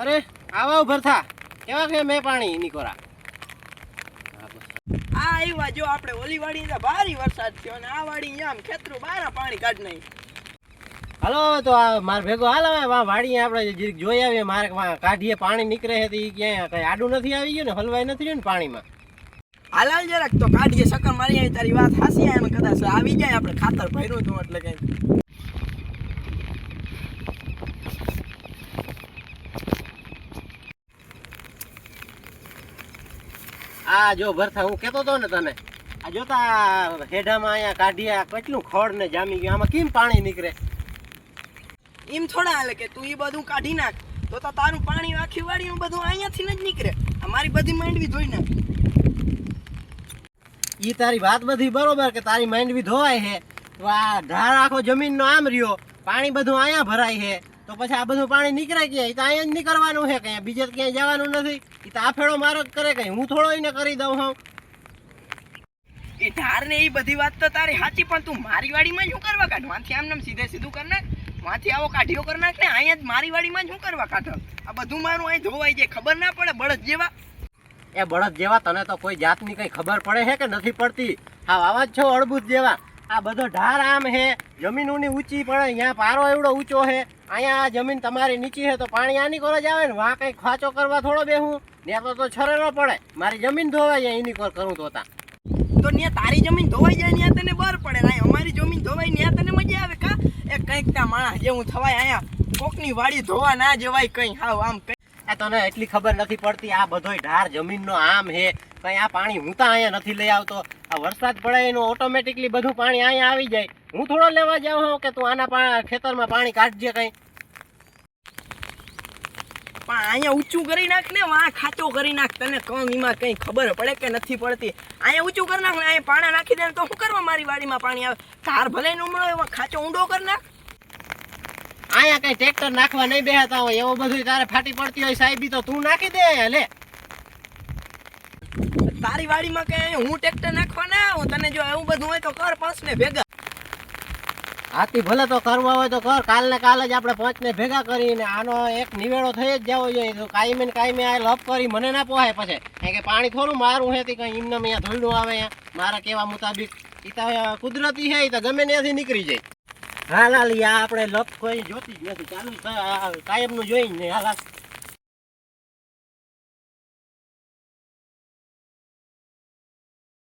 અરે આવા ઉભર થા. કેવા કે મેં પાણી નીકોરા? આ આવ્યા જો આપણે ઓલી વાડી ભારી વરસાદ થયો અને આ વાડી આમ ખેતરું બારા પાણી કાઢ નહીં હલો તો આ માર ભેગો હાલ હવે વા વાડીએ આપણે જોઈ આવીએ મારે કાઢીએ પાણી નીકળે છે તો ઈ ક્યાંય કઈ આડું નથી આવી ગયું ને હલવાઈ નથી રહ્યું ને પાણીમાં. હાલાલ જરાક તો કાઢીએ સકર મારી આવી તારી વાત હાસી એમ કદાચ આવી જાય આપણે ખાતર ભર્યું હતું એટલે કઈ. આ જો ભરથા હું કેતો તો ને તને આ જોતા હેઢામાં અહીંયા કાઢ્યા કેટલું ખડ ને જામી ગયું આમાં કેમ પાણી નીકળે? એમ થોડા હાલે કે તું એ બધું કાઢી નાખ તો તો તારું પાણી આખી વાળી બધું અહીંયાથી જ નીકળે. અમારી મારી બધી માંડવી ધોઈ નાખ. ઈ તારી વાત બધી બરોબર કે તારી માંડવી ધોવાય છે. ઢાર આખો જમીનનો આમ રહ્યો પાણી બધું અહીંયા ભરાય છે. તો પછી આ બધું પાણી નીકળે ક્યાં તો અહીંયા જ નીકળવાનું છે કઈ બીજે ક્યાંય જવાનું નથી. એ તો આ ફેળો મારો જ કરે કઈ. હું થોડો એને કરી દઉં હું એ ધાર ને એ બધી વાત તો તારી સાચી પણ તું મારી વાડીમાં શું કરવા કાઢ? માંથી આમ નામ સીધે સીધું કર નાખ. માંથી આવો કાઢ્યો કર નાખ ને અહીંયા જ મારી વાડીમાં શું કરવા કાઢો? આ બધું મારું અહીં ધોવાઈ જાય. ખબર ના પડે બળદ જેવા. એ બળદ જેવા તને તો કોઈ જાતની કઈ ખબર પડે છે કે નથી પડતી? હા આવા જ છો અડબૂત જેવા. આ બધો ઢાર આમ હે. જમીનોની ઊંચી પડે અહીંયા પારો એવડો ઊંચો છે અહીંયા આ જમીન તમારી નીચી છે તો પાણી આની કોર જ આવે ને? વાં કઈ ખાચો કરવા થોડો બેહું? ને તો તો છરેલો પડે. મારી જમીન ધોવાઈ જાય એની કોર કરું તો તો. ત્યાં તારી જમીન ધોવાઈ જાય ત્યાં તને બર પડે. ને અહીં અમારી જમીન ધોવાઈ ત્યાં તને મજા આવે કા? એ કંઈક તા માણસ જેવું થવાય અહીંયા. કોકની વાડી ધોવા ના જવાય કઈ હાવ આમ આ તને એટલી ખબર નથી પડતી આ બધોય ઢાર જમીનનો આમ હે. કઈ આ પાણી હું તો અહીંયા નથી લઈ આવતો? આ વરસાદ પડે એનું ઓટોમેટિકલી બધું પાણી અહીંયા આવી જાય. હું થોડો લેવા જાઉં છું કે તું આના ખેતરમાં પાણી કાઢજે કઈ. પણ અહીંયા ઊંચું કરી નાખ ને વાં ખાચો કરી નાખ. તને કમ એમાં કઈ ખબર પડે કે નથી પડતી? અહીંયા ઊંચું કરી નાખ ને અહીંયા પાણા નાખી દે તો શું કરવા મારી વાડીમાં પાણી આવે? તાર ભલે નું મળે એમાં ખાચો ઊંડો કરી નાખ. અહીંયા કઈ ટ્રેક્ટર નાખવા નહીં બેહતા હોય એવું બધું તારે ફાટી પડતી હોય સાહેબી તો તું નાખી દે લે. તારી વાડીમાં કે હું ટ્રેક્ટર નાખવાના? આવું તને જો એવું બધું હોય તો કર પાંચ ને ભેગા. આથી ભલે તો કરવા હોય તો કર. કાલ ને કાલે જ આપણે પાંચ ને ભેગા કરીને આનો એક નિવેડો થઈ જ જવો જોઈએ. તો કાયમી ને કાયમે આ લપ કરી મને ના પોહાય પછી. કારણ કે પાણી થોડું મારું હે કઈ એમને અહીંયા ધોઈડું આવે મારા કેવા મુતાબિક તો કુદરતી છે તો ગમે ત્યાંથી નીકળી જાય. હા લાલી આ આપણે લપ કોઈ જોતી જ નથી. ચાલુ કાયમનું જોઈ ને હાલ હાલ.